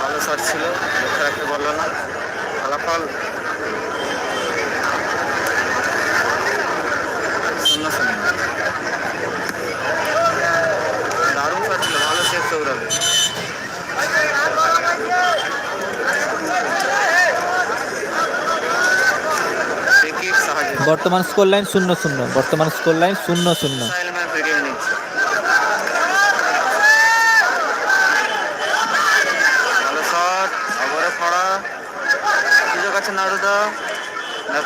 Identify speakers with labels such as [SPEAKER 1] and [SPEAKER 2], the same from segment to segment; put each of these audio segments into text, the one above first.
[SPEAKER 1] ভালো শট ছিল রাখতে পারল না। ফলাফল? শূন্য শূন্য। দারুণ ছিল, ভালো সৌরভে
[SPEAKER 2] বর্তমান স্কোর লাইন শূন্য শূন্য, বর্তমান স্কোর লাইন শূন্য শূন্য
[SPEAKER 1] মিসাইল ম্যান ফ্রিকিক নিচ্ছে ভালো শট আবারও খড়া সুযোগ আছে নাড়ুদা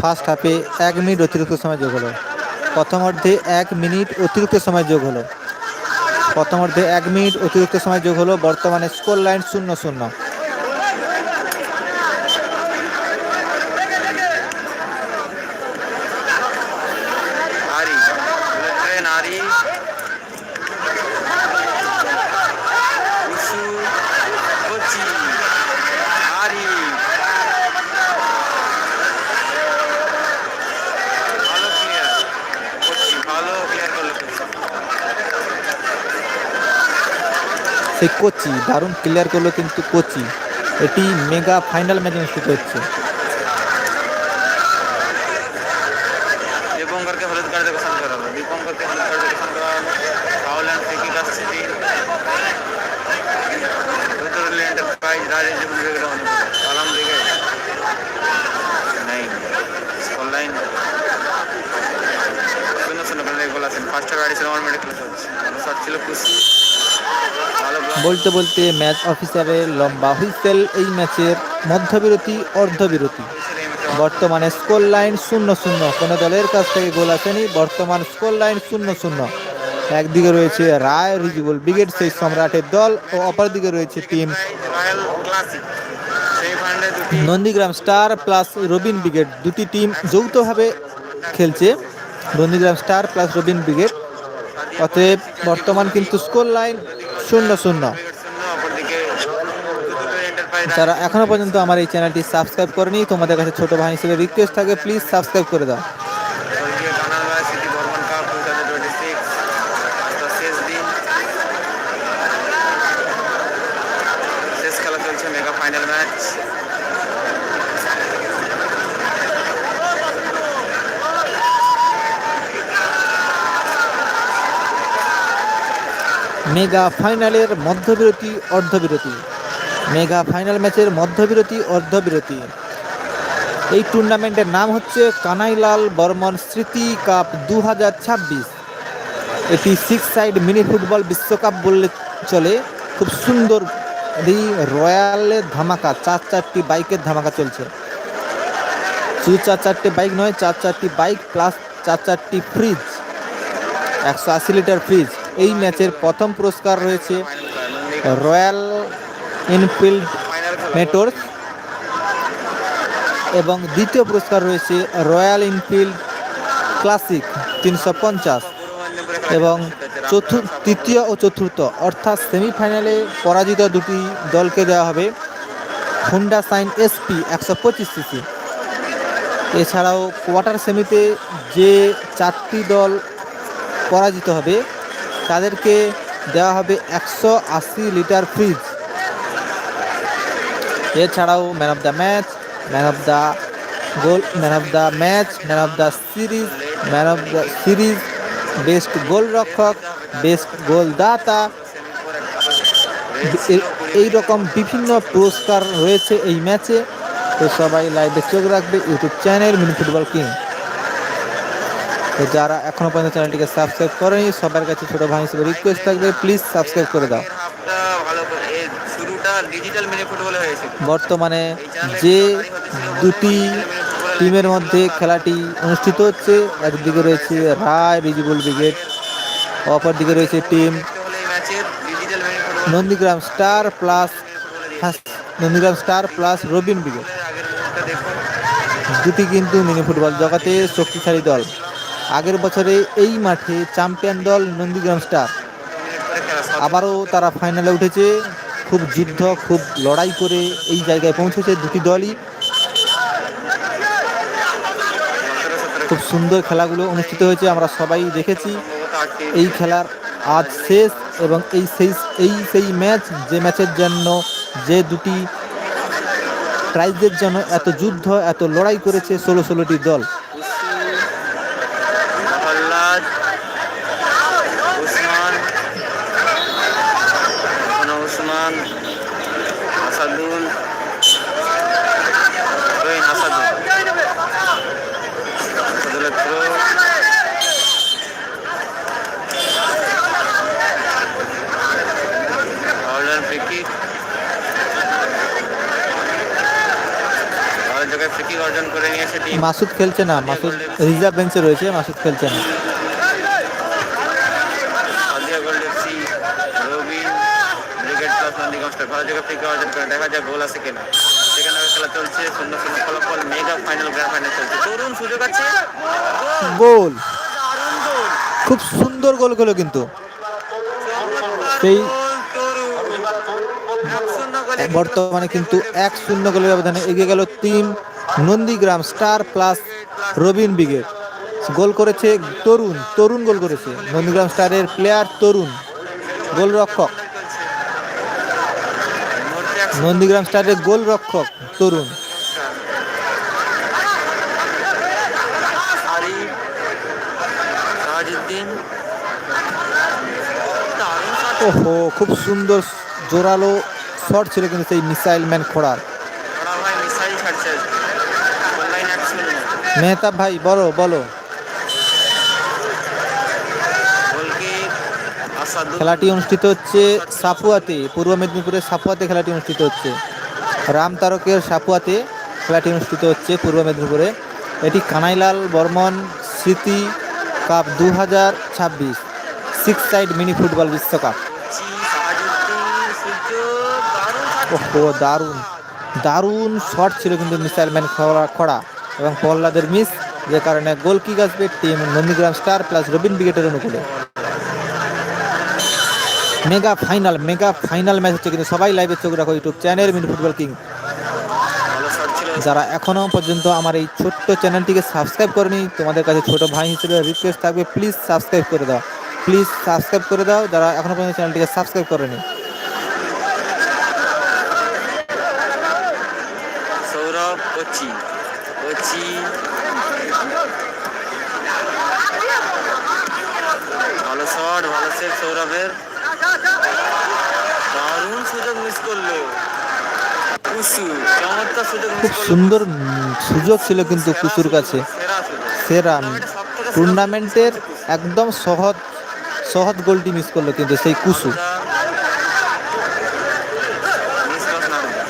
[SPEAKER 2] ফার্স্ট হাফে এক মিনিট অতিরিক্ত সময় যোগ হলো। প্রথম অর্ধে এক মিনিট অতিরিক্ত সময় যোগ হলো। প্রথম অর্ধে এক মিনিট অতিরিক্ত সময় যোগ হলো। বর্তমানে স্কোর লাইন শূন্য শূন্য
[SPEAKER 1] আরি বুলেট ট্রেন আরি উসু কোচি আরি ভালো ক্লিয়ার কোচি ভালো ক্লিয়ার করল কোচি
[SPEAKER 2] সেই কোচি, দারুণ ক্লিয়ার করল কিন্তু কোচি। এটি মেগা ফাইনাল ম্যাচ অনুষ্ঠিত হচ্ছে।
[SPEAKER 1] ফার্স্ট খেলা চলছে। ভালো শট ছিল খুশি
[SPEAKER 2] বলতে বলতে ম্যাচ অফিসারের লম্বা হুইসেল এই ম্যাচের মধ্যবিরতি, অর্ধবিরতি। বর্তমানে স্কোর লাইন শূন্য শূন্য। কোনো দলের কাছ থেকে গোল আসেনি, বর্তমান স্কোর লাইন শূন্য শূন্য। একদিকে রয়েছে রায় রিজুবল ব্রিগেড সেই সম্রাটের দল, ও অপরদিকে রয়েছে team Nandigram star plus Robin brigade দুটি টিম যৌথভাবে খেলছে Nandigram star plus Robin brigade অতএব বর্তমান কিন্তু স্কোর লাইন শূন্য শূন্য। যারা এখনও পর্যন্ত আমার এই চ্যানেলটি সাবস্ক্রাইব করেনি, তোমাদের কাছে ছোটো ভাই হিসেবে রিকোয়েস্ট থাকে প্লিজ সাবস্ক্রাইব করে দাও
[SPEAKER 1] স্বর্গীয় Canada city Barman cup two thousand twenty six শেষ দিন শেষ খেলা চলছে মেগা ফাইনাল ম্যাচ
[SPEAKER 2] মেগা ফাইনালের মধ্যবিরতি, অর্ধবিরতি। মেগা ফাইনাল ম্যাচের মধ্যবিরতি, অর্ধবিরতি। এই টুর্নামেন্টের নাম হচ্ছে কানাইলাল বর্মন স্মৃতি কাপ দু হাজার ছাব্বিশ। এটি সিক্স সাইড মিনি ফুটবল বিশ্বকাপ বললে চলে। খুব সুন্দর এই রয়্যালের ধামাকা, চার চারটি বাইকের ধামাকা চলছে। শুধু চার চারটি বাইক নয়, চার চারটি বাইক প্লাস চার চারটি ফ্রিজ। একশো আশি লিটার ফ্রিজ। এই ম্যাচের প্রথম পুরস্কার রয়েছে রয়্যাল এনফিল্ড মেটোর্স এবং দ্বিতীয় পুরস্কার রয়েছে রয়্যাল এনফিল্ড ক্লাসিক তিনশো পঞ্চাশ এবং চতুর্থ তৃতীয় ও চতুর্থ, অর্থাৎ সেমিফাইনালে পরাজিত দুটি দলকে দেওয়া হবে। হুন্ডা সাইন এসপি একশো পঁচিশ সিসি। এছাড়াও কোয়ার্টার সেমিতে যে চারটি দল পরাজিত হবে তাদেরকে দেওয়া হবে একশো আশি লিটার ফ্রিজ। এছাড়াও man of the match, man of the goal, man of the match, man of the series, man of the series, best গোলরক্ষক, বেস্ট গোলদাতা। এই রকম বিভিন্ন পুরস্কার রয়েছে এই ম্যাচে। তো সবাই লাইভে চোখ রাখবে, YouTube channel mini football king. তো যারা এখনও পর্যন্ত চ্যানেলটিকে সাবস্ক্রাইব করেনি সবার কাছে ছোট ভাই হিসেবে রিকোয়েস্ট থাকবে প্লিজ সাবস্ক্রাইব করে দাও।
[SPEAKER 1] মিনি
[SPEAKER 2] বর্তমানে যে দুটি টিমের মধ্যে খেলাটি অনুষ্ঠিত হচ্ছে। একদিকে রয়েছে রায় রিজিবুল ব্রিগেড। অপর দিকে রয়েছে team Nandigram star plus Nandigram star plus Robin brigade. দুটি কিন্তু মিনি ফুটবল জগতে শক্তিশালী দল। আগের বছরে এই মাঠে চ্যাম্পিয়ন দল নন্দীগ্রাম স্টার। আবারও তারা ফাইনালে উঠেছে। খুব যুদ্ধ, খুব লড়াই করে এই জায়গায় পৌঁছেছে দুটি দলই। খুব সুন্দর খেলাগুলো অনুষ্ঠিত হয়েছে, আমরা সবাই দেখেছি। এই খেলার আজ শেষ এবং এই সেই এই সেই ম্যাচ, যে ম্যাচের জন্য যে দুটি প্রাইজের জন্য এত যুদ্ধ, এত লড়াই করেছে ষোলো ষোলোটি দল
[SPEAKER 1] প্রহ্লাদ উসমান কোনো উসমান আসাদুল রহিন আসাদুল আসাদুলের থ্রো অর্ডার ফ্রিকিক ভালো জায়গায় ফ্রিকিক অর্জন করে নিয়েছে টিম
[SPEAKER 2] মাসুদ খেলছে না মাসুদ রিজার্ভ বেঞ্চে রয়েছে মাসুদ খেলছে না।
[SPEAKER 1] ভালো অর্জন করে দেখা যাক গোল আছে কিনা। সেখানে খেলা চলছে ফলাফল মেগা ফাইনাল গ্র্যান্ড ফাইনাল চলছে। তরুণ সুযোগ আছে। গোল!
[SPEAKER 2] খুব সুন্দর গোল হলো কিন্তু। সেই- বর্তমানে কিন্তু এক শূন্য গোলের ব্যবধানে এগিয়ে গেল team Nandigram star plus Robin brigade goal করেছে তরুণ তরুণ গোল করেছে। নন্দীগ্রাম স্টারের প্লেয়ার তরুণ, গোলরক্ষক। নন্দীগ্রাম স্টারের গোলরক্ষক তরুণ। ওহো, খুব সুন্দর জোরালো শট ছিল কিন্তু সেই মিসাইল ম্যান খোড়ার
[SPEAKER 1] বড় ভাই মিসাইল ছাড়ছে অনলাইন এক শূন্য
[SPEAKER 2] মেহতাব ভাই বলো বলো। খেলাটি অনুষ্ঠিত হচ্ছে সাপুয়াতে পূর্ব মেদিনীপুরের সাপুয়াতে খেলাটি অনুষ্ঠিত হচ্ছে। রাম তারকের সাপুয়াতে খেলাটি অনুষ্ঠিত হচ্ছে পূর্ব মেদিনীপুরে। এটি কানাইলাল বর্মন স্মৃতি কাপ দু হাজার ছাব্বিশ সিক্স সাইড মিনি ফুটবল বিশ্বকাপ।
[SPEAKER 1] সুযোগ দারুণ
[SPEAKER 2] ওহো দারুণ। দারুণ শট ছিল কিন্তু মিসাইল ম্যান খরা এবং পল্লাদের মিস, যে কারণে গোল কিক আসবে team Nandigram star plus Robin ব্রিগেডের অনুকূলে। Mega final mega final match হচ্ছে কিন্তু সবাই লাইভে চোখ রাখো YouTube channel mini football king. যারা এখনও পর্যন্ত আমার এই ছোট্ট চ্যানেলটিকে সাবস্ক্রাইব করেনি, তোমাদের কাছে ছোট ভাই হিসেবে রিকোয়েস্ট থাকবে প্লিজ সাবস্ক্রাইব করে দাও। প্লিজ সাবস্ক্রাইব করে দাও, যারা এখনও পর্যন্ত চ্যানেলটিকে সাবস্ক্রাইব করেনি।
[SPEAKER 1] সৌরভ কোচি। কোচি ভালো শট ভালো সেভ সৌরভের। দারুণ সুযোগ মিস করল।
[SPEAKER 2] খুব সুন্দর সুযোগ ছিল কিন্তু
[SPEAKER 1] সেরা
[SPEAKER 2] কুচুর
[SPEAKER 1] সুযোগ,
[SPEAKER 2] কাছে।
[SPEAKER 1] সেরা
[SPEAKER 2] টুর্নামেন্টের একদম সহজ সহজ গোলটি মিস করল কিন্তু সেই Kusu
[SPEAKER 1] Narada. Miss cross Narada.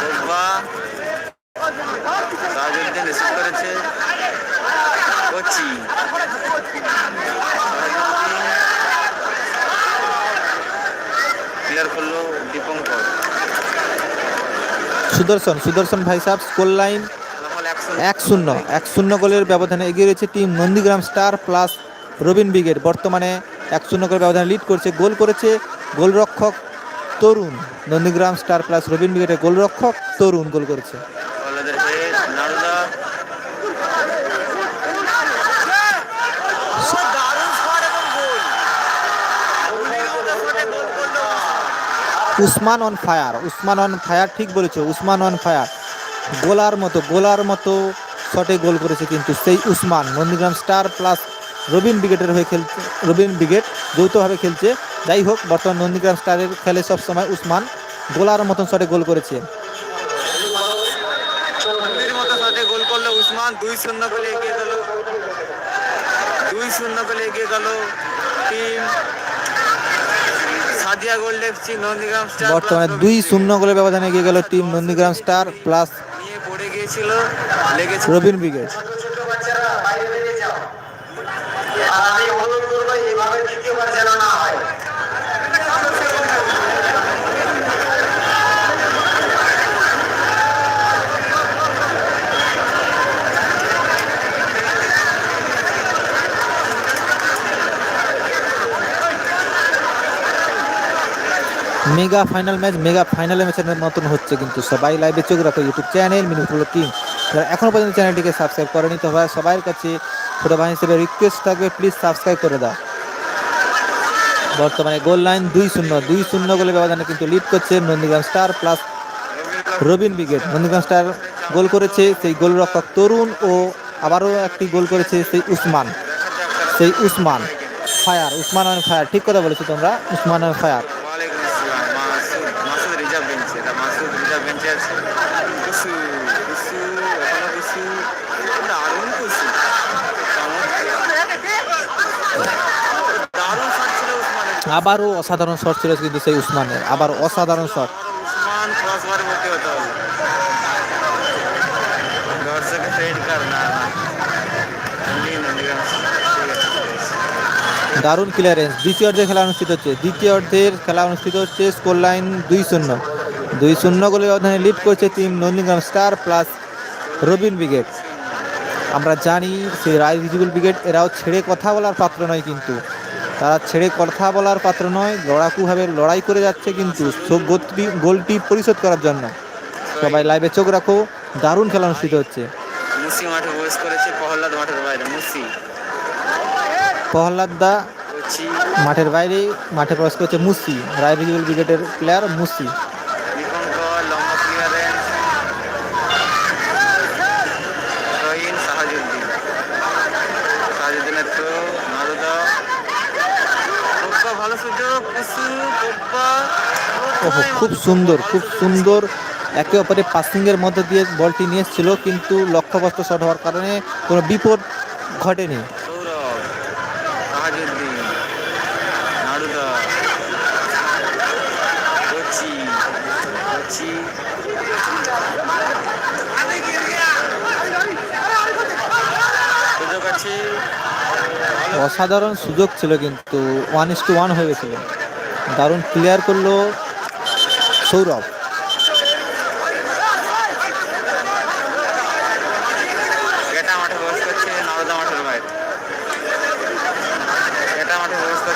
[SPEAKER 1] Pogba. Tajuddin receive করেছে কোচি ক্লিয়ার করল দীপঙ্কর
[SPEAKER 2] সুদর্শন সুদর্শন ভাই সাহেব, স্কোর লাইন এক শূন্য এক শূন্য গোলের ব্যবধানে এগিয়ে রয়েছে team Nandigram star plus Robin brigade বর্তমানে এক শূন্য গোলের ব্যবধানে লিড করছে, গোল করেছে গোলরক্ষক তরুণ। নন্দীগ্রাম স্টার প্লাস রবিন ব্রিগেডের গোলরক্ষক তরুণ গোল করেছে। Usman on fire Usman on fire ঠিক বলেছ, উসমান অন ফায়ার গোলার মতো গোলার মতো শটে গোল করেছে কিন্তু সেই উসমান, নন্দীগ্রাম স্টার প্লাস রবিন ব্রিগেডের হয়ে খেলছে, রবিন ব্রিগেড যৌথভাবে খেলছে। যাই হোক, বর্তমান নন্দীগ্রাম স্টারের খেলে সবসময় উসমান গোলার মতন শটে গোল করেছে।
[SPEAKER 1] গোল করল উসমান দুই শূন্য গোলে এগিয়ে গেল। দুই শূন্য গোলে এগিয়ে গেল। টিম
[SPEAKER 2] বর্তমানে দুই শূন্য গোলের ব্যবধানে এগিয়ে গেল টিম নন্দীগ্রাম স্টার প্লাস
[SPEAKER 1] নিয়ে পড়ে গিয়েছিল লেগেছে
[SPEAKER 2] রবিন ব্রিগেড
[SPEAKER 3] আর আমি অনুরোধ করব এইভাবে দ্বিতীয়বার যেন না হয়
[SPEAKER 2] mega final match, mega final ম্যাচের মতন হচ্ছে কিন্তু সবাই লাইভে চোখ রাখো ইউটিউব চ্যানেল মিনিফুল টিম যারা এখনও পর্যন্ত চ্যানেলটিকে সাবস্ক্রাইব করেনি, তো ভাই সবার কাছে ছোটো ভাই হিসেবে রিকোয়েস্ট থাকবে প্লিজ সাবস্ক্রাইব করে দাও। বর্তমানে গোল লাইন দুই শূন্য দুই শূন্য গোলে ব্যবধানে কিন্তু লিড করছে Nandigram star plus Robin brigade Nandigram star goal করেছে সেই গোল গোলরক্ষক তরুণ ও আবারও একটি গোল করেছে সেই উসমান। সেই উসমান ফায়ার উসমান ফায়ার, ঠিক কথা বলেছ তোমরা, উসমান ফায়ার
[SPEAKER 1] ওয়ালাইকুম আসসালাম মাসুদ মাসুদ রিজার্ভ বেঞ্চে এটা মাসুদ রিজার্ভ বেঞ্চে আছে কুসু কুসু এখনও কুসু দারুণ কুসু দারুণ শট ছিল উসমানের
[SPEAKER 2] আবারও অসাধারণ শট ছিল কিন্তু সেই উসমানের। আবার অসাধারণ শট। দারুণ ক্লিয়ারেন্স দ্বিতীয় অর্ধের খেলা অনুষ্ঠিত হচ্ছে। দ্বিতীয় অর্ধের খেলা অনুষ্ঠিত হচ্ছে স্কোর লাইন দুই শূন্য। দুই শূন্য গোলের ব্যবধানে লিড করছে team Nandigram star plus Robin brigade. আমরা জানি সেই রায় ভিজিবল ব্রিগেড এরাও ছেড়ে কথা বলার পাত্র নয় কিন্তু। তারা ছেড়ে কথা বলার পাত্র নয় লড়াকুভাবে লড়াই করে যাচ্ছে কিন্তু গোলটি- পরিশোধ করার জন্য। সবাই লাইভে চোখ রাখো দারুণ খেলা অনুষ্ঠিত হচ্ছে।
[SPEAKER 1] মুসি মাঠে প্রবেশ করেছে প্রহ্লাদ মাঠের বাইরে মুসি।
[SPEAKER 2] প্রহ্লাদ দা মাঠের বাইরে মাঠে প্রবেশ করছে মুসি রায় ভিজিবল ব্রিগেডের প্লেয়ার মুসি
[SPEAKER 1] দীপঙ্কর লম্বা ক্লিয়ারেন্স রহিন সাহাজুদ্দিন সাহাজুদ্দিনের তো নারুদা পোপ্পা ভালো সুযোগ কুসু পোপ্পা
[SPEAKER 2] ওহো, খুব সুন্দর খুব সুন্দর। একে অপরে পাসিংয়ের মধ্যে দিয়ে বলটি নিয়ে এসেছিল, কিন্তু লক্ষ্যবস্ত শট হওয়ার কারণে কোনো বিপদ ঘটেনি
[SPEAKER 1] সৌরভ সাহাজুদ্দিন নারুদা কোচি কোচি সুযোগ আছে ভালো
[SPEAKER 2] অসাধারণ সুযোগ ছিল কিন্তু ওয়ান ইস টু ওয়ান হয়ে গেছিল। দারুণ ক্লিয়ার করল সৌরভ।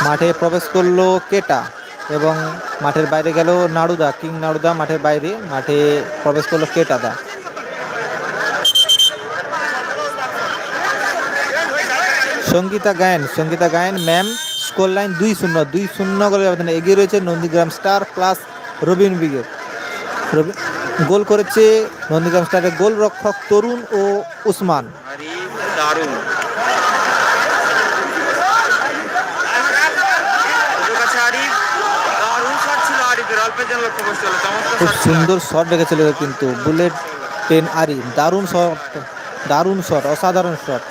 [SPEAKER 2] মাঠে প্রবেশ করল কেটা এবং মাঠের বাইরে গেল নাড়ুদা কিং নাড়ুদা মাঠের বাইরে। মাঠে প্রবেশ করল কেটাদা। সঙ্গীতা গায়ন সঙ্গীতা গায়ন, ম্যাম, স্কোর লাইন দুই শূন্য দুই শূন্য গোলে ব্যবধানে এগিয়ে রয়েছে Nandigram star plus Robin brigade goal করেছে নন্দীগ্রাম স্টারের গোল রক্ষক তরুণ ও উসমান। খুব সুন্দর শট রেখেছিল কিন্তু বুলেট টেন আরি দারুণ শট দারুণ শট, অসাধারণ শট,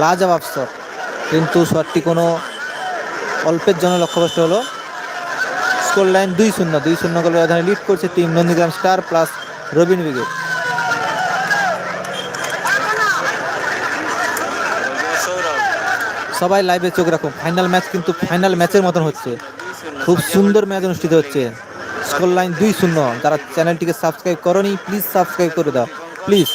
[SPEAKER 2] লাজবাব শট। কিন্তু শটটি কোনো অল্পের জন্য লক্ষ্যভ্রষ্ট হলো। স্কোর লাইন দুই শূন্য দুই শূন্য গোলের ব্যবধানে লিড করছে team Nandigram star plus Robin
[SPEAKER 1] Sourav
[SPEAKER 2] সবাই লাইভে চোখ রাখুন ফাইনাল ম্যাচ কিন্তু ফাইনাল ম্যাচের মতন হচ্ছে। খুব সুন্দর ম্যাচ অনুষ্ঠিত হচ্ছে। স্কোর লাইন দুই শূন্য, যারা চ্যানেলটিকে সাবস্ক্রাইব করনি প্লিজ সাবস্ক্রাইব করে দাও। প্লিজ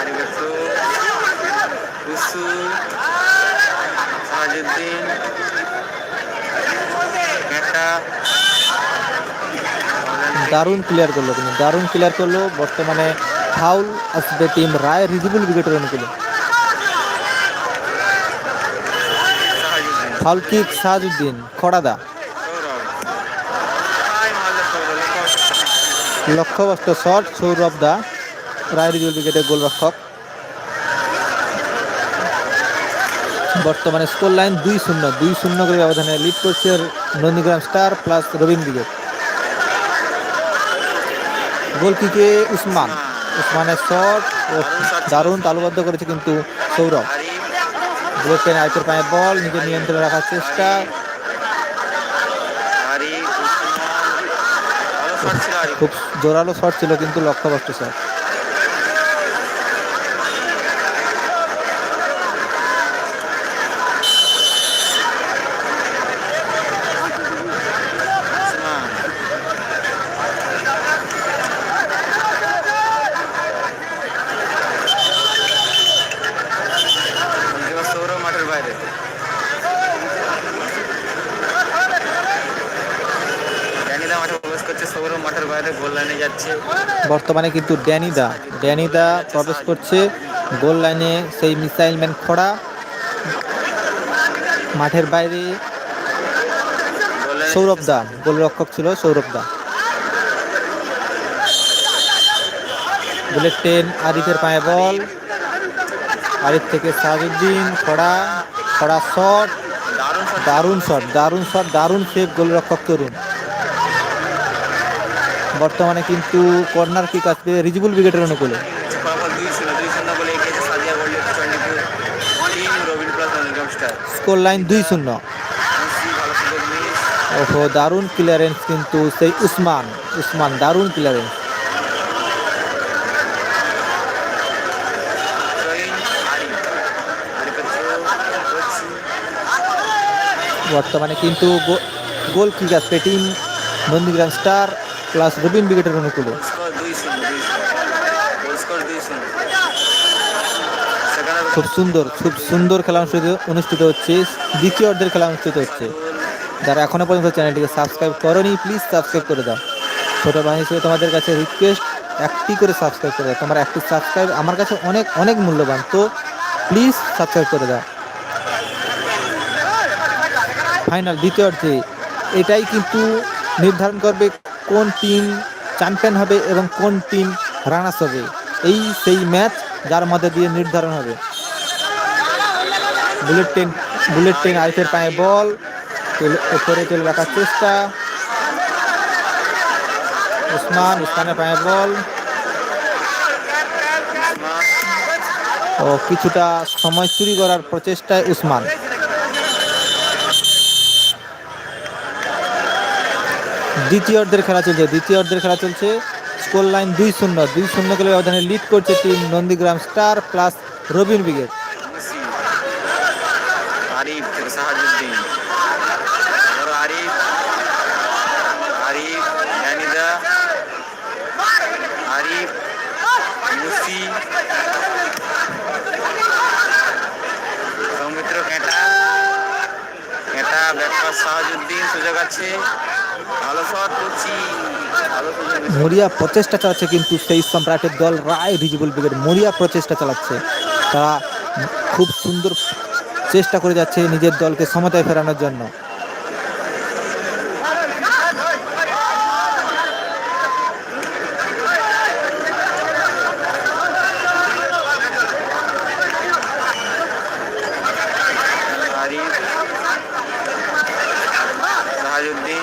[SPEAKER 1] আরিফের তো কুসু সাহাজুদ্দিন গেটা
[SPEAKER 2] দারুণ ক্লিয়ার করল কিন্তু। দারুণ ক্লিয়ার করল, বর্তমানে ফাউল আসবে টিম রায় রিজিবুল উইকেটের অনুকূলে
[SPEAKER 1] সাহাজুদ্দিন
[SPEAKER 2] ফাউল কিক সাহাজুদ্দিন খড়াদা। লক্ষ্যবস্ত শট সৌরভ দা, রায় রিজিবুল উইকেটের গোলরক্ষক। বর্তমানে স্কোর লাইন দুই শূন্য দুই শূন্য করে ব্যবধানে লিড করছে Nandigram star plus Robin brigade goal কিকে Usman. উসমানের শট ও দারুণ তালুবদ্ধ করেছে কিন্তু সৌরভ। ট্রেন আয়তের পায়ে বল নিজের নিয়ন্ত্রণে রাখার চেষ্টা। খুব জোরালো শট ছিল কিন্তু লক্ষ্যভ্রষ্ট শট
[SPEAKER 1] উসমান গোলকিপার সৌরভ মাঠের বাইরে ড্যানিদা মাঠে প্রবেশ করছে সৌরভ মাঠের বাইরে গোল লাইনে যাচ্ছে
[SPEAKER 2] বর্তমানে কিন্তু ড্যানিদা। ড্যানিদা প্রবেশ করছে গোল লাইনে, সেই মিসাইল ম্যান খড়া। মাঠের বাইরে সৌরভ দা, গোলরক্ষক ছিল সৌরভ দা। বুলেট ট্রেন আরিফের পায়ে বল। আরিফ থেকে সাজুদ্দিন খড়া খড়া শট,
[SPEAKER 1] দারুণ শট
[SPEAKER 2] দারুণ শট, দারুণ সেভ গোলরক্ষক তরুণ। বর্তমানে কিন্তু কর্নার কিক আসবে রিজবুল ব্রিগেডের অনুকূলে। স্কোর লাইন দুই শূন্য। ওহো, দারুণ ক্লিয়ারেন্স কিন্তু সেই উসমান। উসমান, দারুণ ক্লিয়ারেন্স বর্তমানে কিন্তু গোল কিক আসবে team Nandigram star plus Robin ব্রিগেডের অনুকূলে। খুব সুন্দর খুব সুন্দর খেলা অনুষ্ঠিত অনুষ্ঠিত হচ্ছে। দ্বিতীয় অর্ধের খেলা অনুষ্ঠিত হচ্ছে। যারা এখনও পর্যন্ত চ্যানেলটিকে সাবস্ক্রাইব করনি প্লিজ সাবস্ক্রাইব করে দাও। ছোটো ভাই হিসেবে তোমাদের কাছে রিকোয়েস্ট একটি করে সাবস্ক্রাইব করে দাও। তোমার একটি সাবস্ক্রাইব আমার কাছে অনেক অনেক মূল্যবান। তো প্লিজ সাবস্ক্রাইব করে দাও। ফাইনাল দ্বিতীয় অর্ধে। এটাই কিন্তু নির্ধারণ করবে কোন টিম চ্যাম্পিয়ন হবে এবং কোন টিম রানার্স হবে। এই সেই ম্যাচ যার মধ্যে দিয়ে নির্ধারণ হবে। বুলেট ট্রেন বুলেট ট্রেন আরিফের পায়ে বল উপরে তুলে রাখার চেষ্টা। উসমান, উসমানের পায়ে বল। ও কিছুটা সময় চুরি করার প্রচেষ্টায় উসমান। দ্বিতীয় অর্ধের খেলা চলছে দ্বিতীয় অর্ধের খেলা চলছে। স্কোর লাইন দুই শূন্য দুই শূন্য গোলে ব্যবধানে লিড করছে team Nandigram star plus Robin brigade.
[SPEAKER 1] Soumitra কেঁটা। কেঁটা ব্যাপার সাহাজুদ্দিন, সুযোগ আছে ভালো শট করছি ভালো সুযোগ miss
[SPEAKER 2] মরিয়া প্রচেষ্টা চালাচ্ছে কিন্তু সেই সম্রাটের দল রায় ভিজিবল ব্রিগেড মরিয়া প্রচেষ্টা চালাচ্ছে। তারা খুব সুন্দর চেষ্টা করে যাচ্ছে নিজের দলকে সমতায় ফেরানোর জন্য
[SPEAKER 1] আরিফ সাহাজুদ্দিন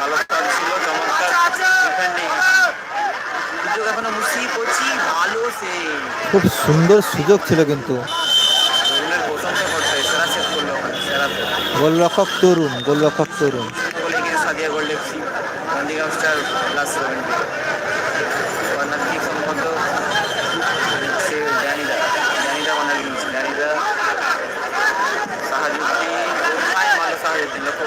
[SPEAKER 1] ভালো শট ছিল চমৎকার ডিফেন্ডিং সুযোগ এখনও মুসি কোচি ভালো সে
[SPEAKER 2] খুব সুন্দর সুযোগ ছিল কিন্তু। গোলরক্ষক তরুণ গোলরক্ষক তরুণ
[SPEAKER 1] বলে গিয়ে Sadia gold FC Nandigram star plus Robin corner kick সম্ভবত সে ড্যানিদা ড্যানিদা কর্নার কিক ড্যানিদা সাহাজুদ্দিন কোথায় মারলো সাহাজুদ্দিন লক্ষ্য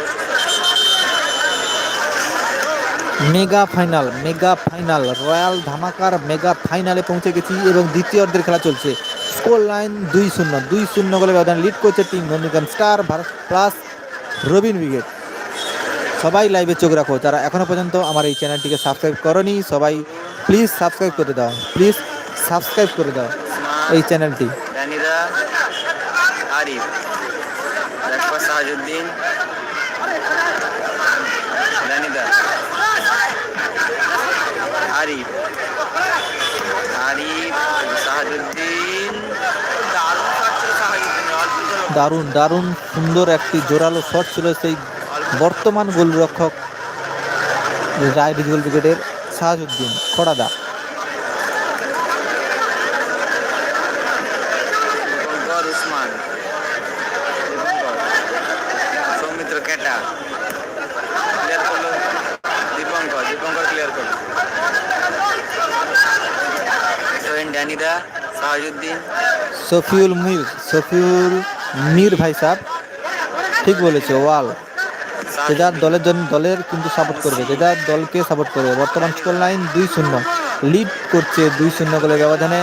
[SPEAKER 2] mega final mega final, royal ধামাকার mega ফাইনালে পৌঁছে গেছি এবং দ্বিতীয় অর্ধের খেলা চলছে। স্কোর লাইন দুই শূন্য দুই শূন্য গোলে ব্যবধান লিড করছে team Nandigram star Bharat plus Robin brigade সবাই লাইভে চোখ রাখো, যারা এখনও পর্যন্ত আমার এই চ্যানেলটিকে সাবস্ক্রাইব করনি, সবাই প্লিজ সাবস্ক্রাইব করে দাও প্লিজ সাবস্ক্রাইব করে দাও এই চ্যানেলটি
[SPEAKER 1] আরিফ সাহাজুদ্দিন ড্যানিদা আরিফ আরিফ সাহাজুদ্দিন দারুণ
[SPEAKER 2] দারুণ সুন্দর একটি জোরালো শট ছিল সেই বর্তমান গোলরক্ষক রায় রিজুয়াল ব্রিগেডের সাহাজউদ্দিন খড়াদা। সফিউল মির সফিউল মির ভাই সাহেব, ঠিক বলেছে, ওয়াল। যে যার দলের জন্য দলের কিন্তু সাপোর্ট করবে, যে যার দলকে সাপোর্ট করবে। বর্তমান স্কোর লাইন দুই শূন্য লিড করছে দুই শূন্য গোলের ব্যবধানে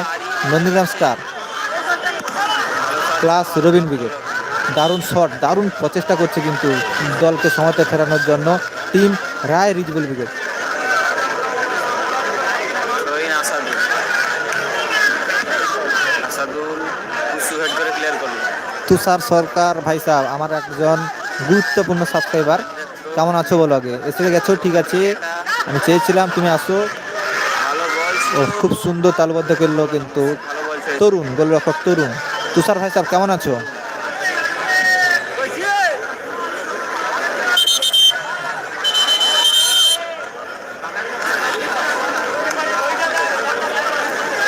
[SPEAKER 2] Nandigram star plus Robin brigade দারুণ শট দারুণ প্রচেষ্টা করছে কিন্তু দলকে সমতে ফেরানোর জন্য team Roy Rijbul brigade
[SPEAKER 1] Rahin Asadul Asadul Kusu head করে ক্লিয়ার করল
[SPEAKER 2] তুষার সরকার ভাই সাহেব আমার একজন গুরুত্বপূর্ণ সাবস্ক্রাইবার কেমন আছো বলো আগে? এসে গেছো ঠিক আছে। আমি চেয়েছিলাম তুমি আসো। ও খুব সুন্দর তালবদ্ধ করল কিন্তু। তরুণ গোলরক্ষক তরুণ। তুষার ভাই সাহেব কেমন আছো?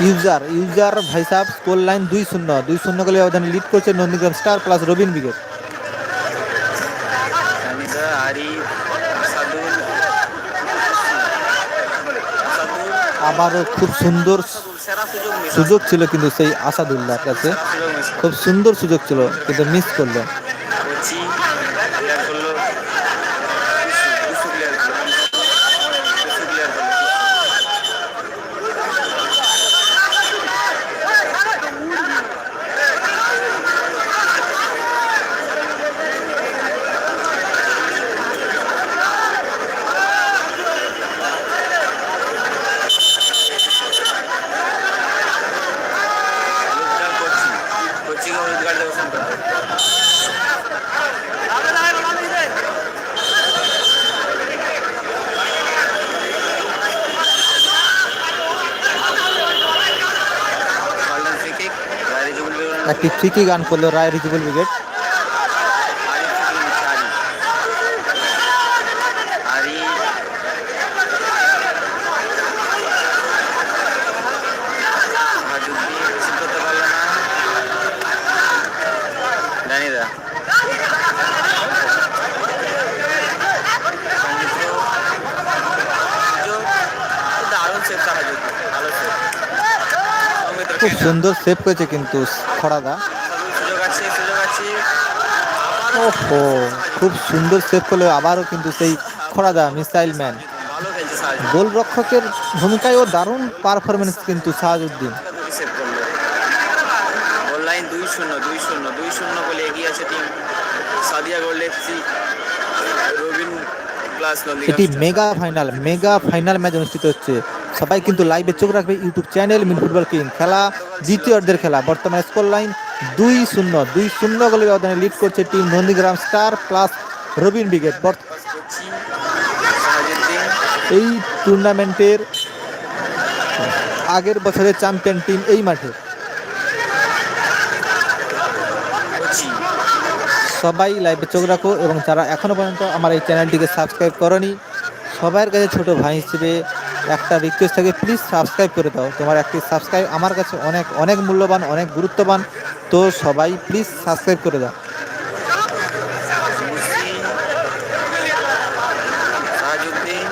[SPEAKER 2] ইউজার ইউজার ভাই সাহেব স্কোর লাইন দুই শূন্য। দুই শূন্য গোলে ব্যবধানে লিড করছে Nandigram star plus Robin brigade আবারও খুব সুন্দর
[SPEAKER 1] সুযোগ
[SPEAKER 2] ছিল কিন্তু সেই আসাদুল্লাহর কাছে। খুব সুন্দর সুযোগ ছিল কিন্তু মিস করল
[SPEAKER 1] কোচি ক্লিয়ার করল কুসু কুসু ক্লিয়ার করল কুসু ক্লিয়ার করল লুকটা কোচি কোচিকে হলুদ কার্ড দেবো শুনতে গোল্ডেন ফ্রি কিক রাইরি জুবুল বেরোনো
[SPEAKER 2] একটি ফ্রিকি গান করল রায় রিজুবল ব্রিগেড
[SPEAKER 1] আরি হাজুদ্দি রিসিভ করতে পারল না জানিদা সৌমিত্র সুযোগ। দারুণ সেভ হাজুদ্দি ভালো সেভ সৌমিত্র
[SPEAKER 2] খুব সুন্দর সেভ করেছে কিন্তু খড়াদা
[SPEAKER 1] আবারও
[SPEAKER 2] ওহো খুব সুন্দর সেভ করল আবারও কিন্তু সেই খড়াদা মিসাইল ম্যান। গোলরক্ষকের ভূমিকায়ও দারুণ পারফরমেন্স কিন্তু সাহাজউদ্দিন
[SPEAKER 1] দুটি সেভ করল গোল লাইন দুই শূন্য দুই শূন্য দুই শূন্য বলে এগিয়ে আছে team Sadia gold FC Robin plus
[SPEAKER 2] এটি mega final mega final match অনুষ্ঠিত হচ্ছে। সবাই কিন্তু লাইভে চোখ রাখবে YouTube channel mini football king খেলা দ্বিতীয় অর্ধের খেলা। বর্তমানে স্কোর লাইন দুই শূন্য দুই শূন্য গোলের ব্যবধানে লিড করছে team Nandigram star plus Robin brigade এই টুর্নামেন্টের আগের বছরের চ্যাম্পিয়ন টিম এই মাঠে। সবাই লাইভে চোখ রাখো এবং যারা এখনও পর্যন্ত আমার এই চ্যানেলটিকে সাবস্ক্রাইব করনি সবার কাছে ছোট ভাই হিসেবে একটা রিকোয়েস্ট থাকে প্লিজ সাবস্ক্রাইব করে দাও। তোমার একটি সাবস্ক্রাইব আমার কাছে অনেক অনেক মূল্যবান, অনেক গুরুত্ববান। তো সবাই প্লিজ সাবস্ক্রাইব করে দাও।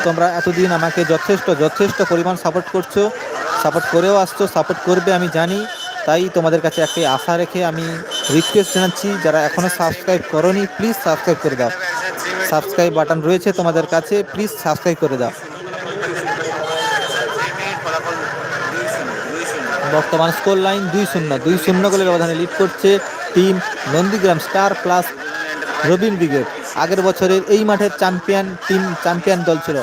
[SPEAKER 2] তোমরা এতদিন আমাকে যথেষ্ট যথেষ্ট পরিমাণ সাপোর্ট করছ। সাপোর্ট করেও আসছো সাপোর্ট করবে, আমি জানি। তাই তোমাদের কাছে একটি আশা রেখে আমি রিকোয়েস্ট জানাচ্ছি, যারা এখনও সাবস্ক্রাইব করনি প্লিজ সাবস্ক্রাইব করে দাও। সাবস্ক্রাইব বাটন রয়েছে তোমাদের কাছে প্লিজ সাবস্ক্রাইব করে দাও
[SPEAKER 1] ফলাফল দুই শূন্য দুই শূন্য
[SPEAKER 2] বর্তমান স্কোর লাইন দুই শূন্য। দুই শূন্য গোলের ব্যবধানে লিড করছে team Nandigram star plus Robin brigade আগের বছরের এই মাঠের চ্যাম্পিয়ন টিম চ্যাম্পিয়ন দল ছিল।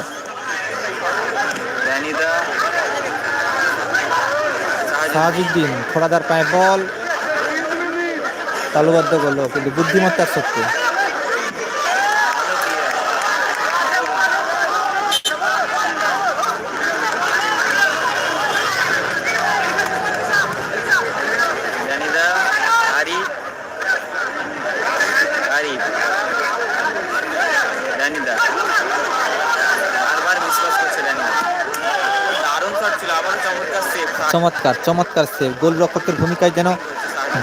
[SPEAKER 2] সাহাজুদ্দিন খোড়াদার পায়ে বল তালুবদ্ধ করল, কিন্তু বুদ্ধিমত্তার সত্যি
[SPEAKER 1] জানিদা আরি
[SPEAKER 2] চমৎকার চমৎকার সেভ গোলরক্ষকের ভূমিকায় যেন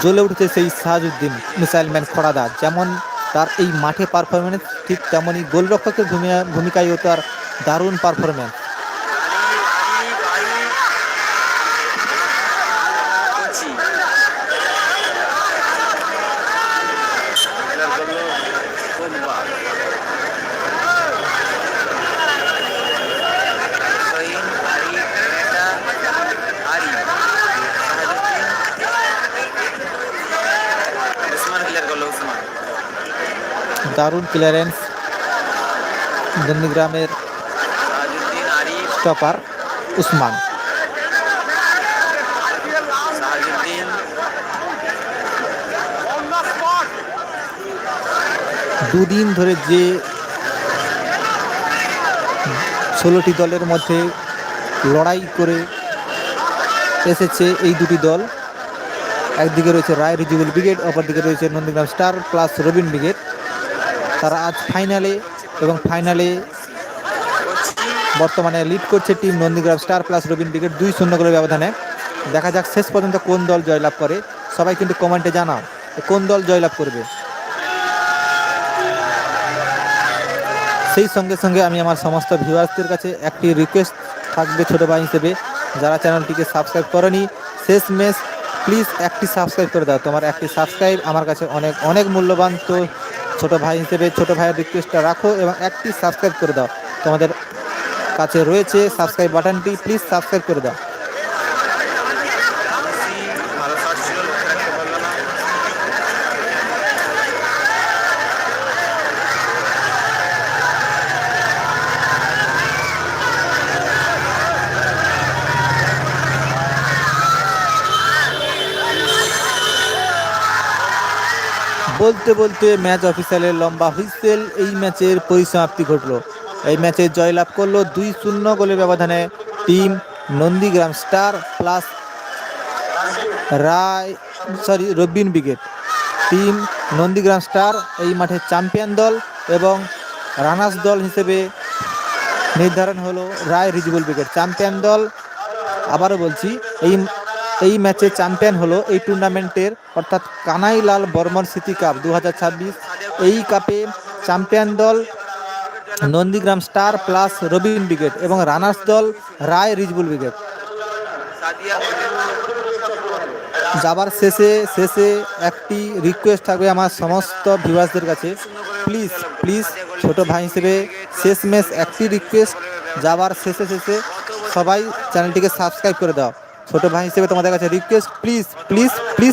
[SPEAKER 2] জ্বলে উঠেছে সেই সাহাজুদ্দিন মিসাইল ম্যান খড়াদা। যেমন তার এই মাঠে পারফরমেন্স ঠিক তেমনই গোলরক্ষকের ভূমিকা ভূমিকায়ও তার দারুণ পারফরমেন্স
[SPEAKER 1] কোচি খেলার করল পোগবা সহিন আরি মেটা আরি সাহাজুদ্দিন উসমান ক্লিয়ার করল উসমান
[SPEAKER 2] দারুণ ক্লিয়ারেন্স নন্দীগ্রামের স্টপার উসমান। দুদিন ধরে যে ষোলোটি দলের মধ্যে লড়াই করে এসেছে এই দুটি দল। একদিকে রয়েছে রায় রিজিবুল ব্রিগেড অপরদিকে রয়েছে Nandigram star plus Robin brigade. তারা আজ ফাইনালে এবং ফাইনালে বর্তমানে লিড করছে team Nandigram star plus Robin brigade দুই শূন্য করে ব্যবধানে। দেখা যাক শেষ পর্যন্ত কোন দল জয়লাভ করে। সবাই কিন্তু কমেন্টে জানাও কোন দল জয়লাভ করবে। সেই সঙ্গে সঙ্গে আমি আমার সমস্ত ভিউয়ার্সদের কাছে একটি রিকোয়েস্ট থাকবে ছোটো ভাই হিসেবে। যারা চ্যানেলটিকে সাবস্ক্রাইব করেনি শেষ মেস প্লিজ একটি সাবস্ক্রাইব করে দাও। তোমার একটি সাবস্ক্রাইব আমার কাছে অনেক অনেক মূল্যবান। তো ছোটো ভাই হিসেবে ছোটো ভাইয়ের রিকোয়েস্টটা রাখো এবং একটি সাবস্ক্রাইব করে দাও। তোমাদের কাছে রয়েছে সাবস্ক্রাইব বাটনটি প্লিজ সাবস্ক্রাইব করে দাও
[SPEAKER 1] মেসি ভালো শট ছিল লক্ষ্য রাখতে পারল না
[SPEAKER 2] বলতে বলতে ম্যাচ অফিসিয়ালের লম্বা হুইসেল এই ম্যাচের পরিসমাপ্তি ঘটলো। এই ম্যাচে জয়লাভ করল দুই শূন্য গোলের ব্যবধানে team Nandigram star plus Roy sorry Robin brigade team Nandigram star এই মাঠে চ্যাম্পিয়ন দল এবং রানার্স দল হিসেবে নির্ধারণ হলো রায় রিজিবুল ব্রিগেড চ্যাম্পিয়ন দল, আবারও বলছি, এই এই ম্যাচে চ্যাম্পিয়ন হলো এই টুর্নামেন্টের, অর্থাৎ কানাইলাল বর্মন স্মৃতি কাপ দু হাজার ছাব্বিশ। এই কাপে চ্যাম্পিয়ন দল Nandigram star plus Robin brigade এবং রানার্স দল রায় রিজবুল ব্রিগেড। যাবার শেষে শেষে একটি রিকোয়েস্ট থাকবে আমার সমস্ত ভিউয়ার্সদের কাছে। প্লিজ প্লিজ ছোট ভাই হিসেবে শেষ ম্যাচ একটি রিকোয়েস্ট যাবার শেষে শেষে সবাই চ্যানেলটিকে সাবস্ক্রাইব করে দাও। ছোট ভাই হিসেবে তোমাদের কাছে রিকোয়েস্ট প্লিজ প্লিজ প্লিজ